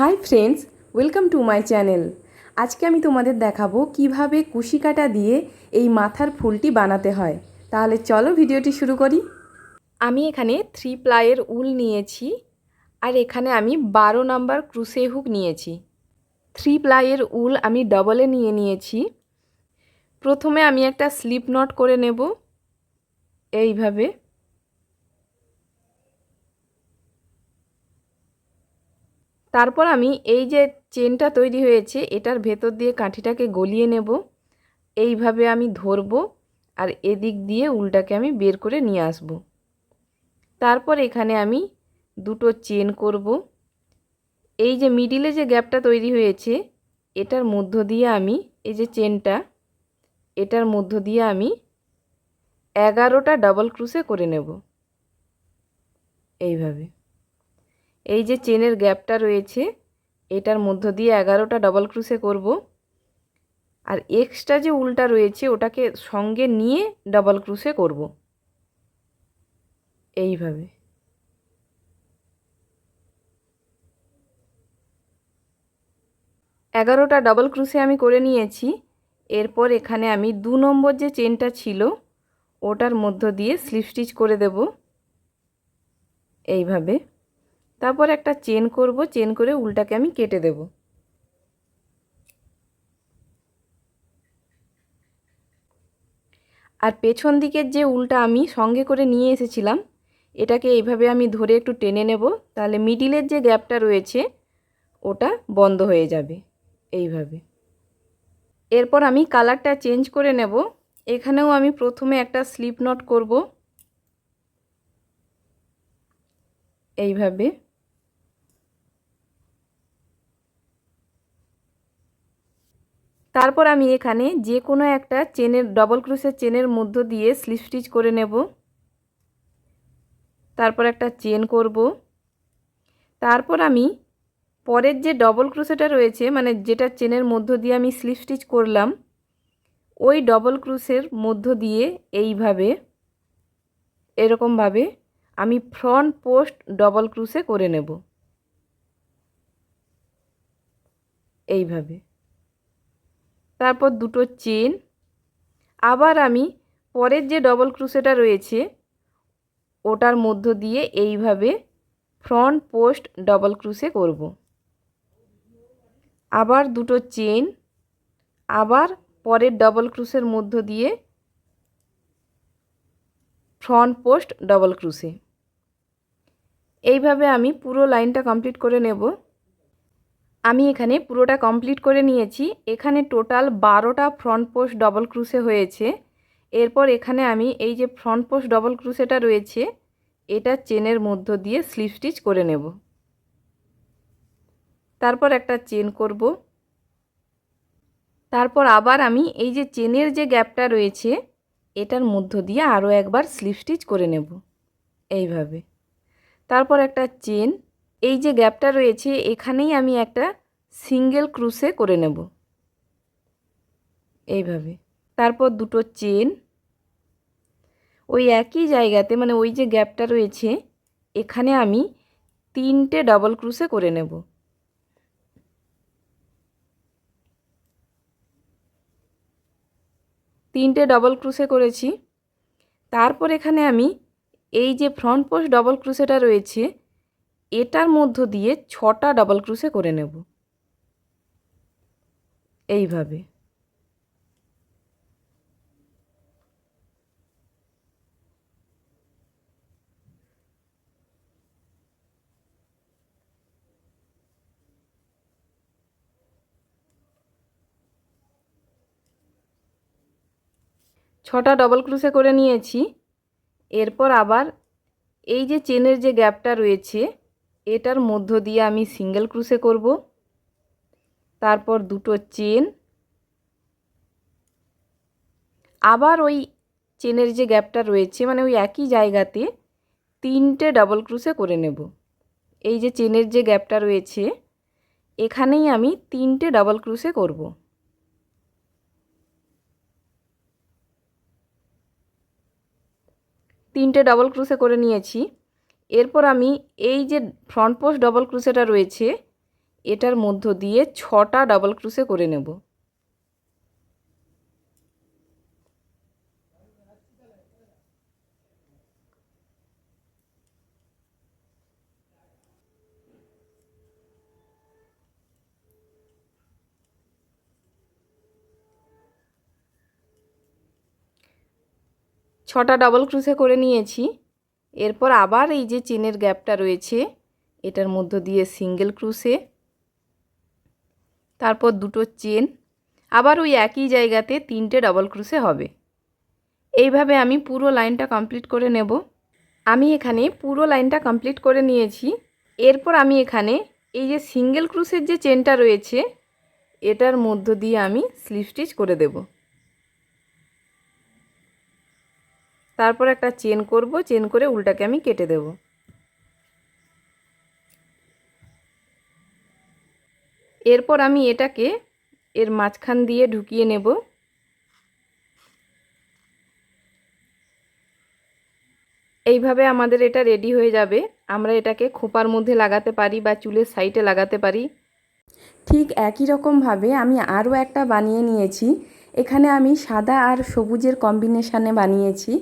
Hi friends, welcome to my channel. আজকে আমি তোমাদের দেখাবো কীভাবে কুশি কাটা দিয়ে এই মাথার ফুলটি বানাতে হয়। তাহলে চলো ভিডিওটি শুরু করি। আমি এখানে থ্রি প্লাইয়ের উল নিয়েছি আর এখানে আমি বারো নাম্বার ক্রুসে হুক নিয়েছি। থ্রি প্লাইয়ের উল আমি ডবলে নিয়ে নিয়েছি। প্রথমে আমি একটা স্লিপ নট করে নেব। এইভাবে। তারপর আমি এই যে চেনটা তৈরি হয়েছে, এটার ভেতর দিয়ে কাঠিটাকে গলিয়ে নেব। এইভাবে আমি ধরবো আর এদিক দিয়ে উলটাকে আমি বের করে নিয়ে আসব। তারপর এখানে আমি দুটো চেন করব। এই যে মিডিলে যে গ্যাপটা তৈরি হয়েছে, এটার মধ্য দিয়ে আমি, এই যে চেনটা, এটার মধ্য দিয়ে আমি এগারোটা ডাবল ক্রুসে করে নেব। এইভাবে। এই যে চেনের গ্যাপটা রয়েছে, এটার মধ্য দিয়ে এগারোটা ডবল ক্রুসে করব। আর এক্সট্রা যে উল্টা রয়েছে, ওটাকে সঙ্গে নিয়ে ডবল ক্রুসে করব। এইভাবে। এগারোটা ডবল ক্রুসে আমি করে নিয়েছি। এরপর এখানে আমি দু নম্বর যে চেনটা ছিল, ওটার মধ্য দিয়ে স্লিপ স্টিচ করে দেব। এইভাবে। তারপর একটা চেন করব, চেন করে উলটাকে আমি কেটে দেব। আর পেছন দিকের যে উলটা আমি সঙ্গে করে নিয়ে এসেছিলাম, এটাকে এইভাবে আমি ধরে একটু টেনে নেব, তাহলে মিডিলের যে গ্যাপটা রয়েছে, ওটা বন্ধ হয়ে যাবে, এইভাবে। এরপর আমি কালারটা চেঞ্জ করে নেব, এখানেও আমি প্রথমে একটা স্লিপ নট করব, এইভাবে। তারপর আমি এখানে যে কোনো একটা চেনের ডবল ক্রুসের চেনের মধ্য দিয়ে স্লিপ স্টিচ করে নেব। তারপর একটা চেন করব। তারপর আমি পরের যে ডবল ক্রুসেটা রয়েছে মানে যেটা চেনের মধ্য দিয়ে আমি স্লিপ স্টিচ করলাম, ওই ডবল ক্রুসের মধ্য দিয়ে এইভাবে, এরকমভাবে আমি ফ্রন্ট পোস্ট ডবল ক্রুসে করে নেব। এইভাবে। তারপর দুটো চেন। আবার আমি পরের যে ডবল ক্রুসেটা রয়েছে, ওটার মধ্য দিয়ে এইভাবে ফ্রন্ট পোস্ট ডবল ক্রুসে করব। আবার দুটো চেন, আবার পরের ডবল ক্রুসের মধ্য দিয়ে ফ্রন্ট পোস্ট ডবল ক্রুসে এইভাবে আমি পুরো লাইনটা কমপ্লিট করে নেব। আমি এখানে পুরোটা কমপ্লিট করে নিয়েছি। এখানে টোটাল বারোটা ফ্রন্ট পোস্ট ডবল ক্রুসে হয়েছে। এরপর এখানে আমি এই যে ফ্রন্ট পোস্ট ডবল ক্রুসেটা রয়েছে, এটা চেনের মধ্য দিয়ে স্লিপ স্টিচ করে নেব। তারপর একটা চেন করব। তারপর আবার আমি এই যে চেনের যে গ্যাপটা রয়েছে, এটার মধ্য দিয়ে আরও একবার স্লিপ স্টিচ করে নেব। এইভাবে। তারপর একটা চেন এই যে গ্যাপটা রয়েছে, এখানেই আমি একটা সিঙ্গেল ক্রুসে করে নেব। এইভাবে। তারপর দুটো চেন। ওই একই জায়গাতে মানে ওই যে গ্যাপটা রয়েছে, এখানে আমি তিনটে ডাবল ক্রুসে করে নেব। তিনটে ডবল ক্রুসে করেছি। তারপর এখানে আমি এই যে ফ্রন্ট পোস্ট ডবল ক্রুসেটা রয়েছে এটার মধ্য দিয়ে ছটা ডাবল ক্রুসে করে নেব। এইভাবে। ছটা ডবল ক্রুসে করে নিয়েছি। এরপর আবার এই যে চেনের যে গ্যাপটা রয়েছে এটার মধ্য দিয়ে আমি সিঙ্গেল ক্রুসে করব। তারপর দুটো চেন। আবার ওই চেনের যে গ্যাপটা রয়েছে মানে ওই একই জায়গাতে তিনটে ডাবল ক্রুসে করে নেব। এই যে চেনের যে গ্যাপটা রয়েছে, এখানেই আমি তিনটে ডাবল ক্রুসে করব। তিনটে ডবল ক্রুসে করে নিয়েছি। এরপর আমি এই যে ফ্রন্ট পোস্ট ডবল ক্রুসেটা রয়েছে, এটার মধ্য দিয়ে ছটা ডাবল ক্রুসে করে নেব। ছটা ডাবল ক্রুসে করে নিয়েছি। এরপর আবার এই যে চেনের গ্যাপটা রয়েছে, এটার মধ্য দিয়ে সিঙ্গেল ক্রুসে তারপর দুটো চেন, আবার ওই একই জায়গাতে তিনটে ডাবল ক্রুসে হবে। এইভাবে আমি পুরো লাইনটা কমপ্লিট করে নেব। আমি এখানে পুরো লাইনটা কমপ্লিট করে নিয়েছি। এরপর আমি এখানে এই যে সিঙ্গেল ক্রুসের যে চেনটা রয়েছে, এটার মধ্য দিয়ে আমি স্লিপ স্টিচ করে দেব। তারপর একটা চেন করব, চেন করে উল্টাকে আমি কেটে দেব। এরপর আমি এটাকে এর মাঝখান দিয়ে ঢুকিয়ে নেব। এইভাবে আমাদের এটা রেডি হয়ে যাবে। আমরা এটাকে খোপার মধ্যে লাগাতে পারি বা চুলের সাইডে লাগাতে পারি। ঠিক একই রকমভাবে আমি আরও একটা বানিয়ে নিয়েছি। এখানে আমি সাদা আর সবুজের কম্বিনেশানে বানিয়েছি।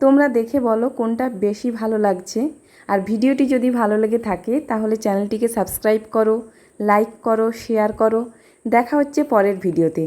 তোমরা দেখে বলো কোনটা বেশি ভালো লাগছে। আর ভিডিওটি যদি ভালো লেগে থাকে, তাহলে চ্যানেলটিকে সাবস্ক্রাইব করো, লাইক করো, শেয়ার করো। দেখা হচ্ছে পরের ভিডিওতে।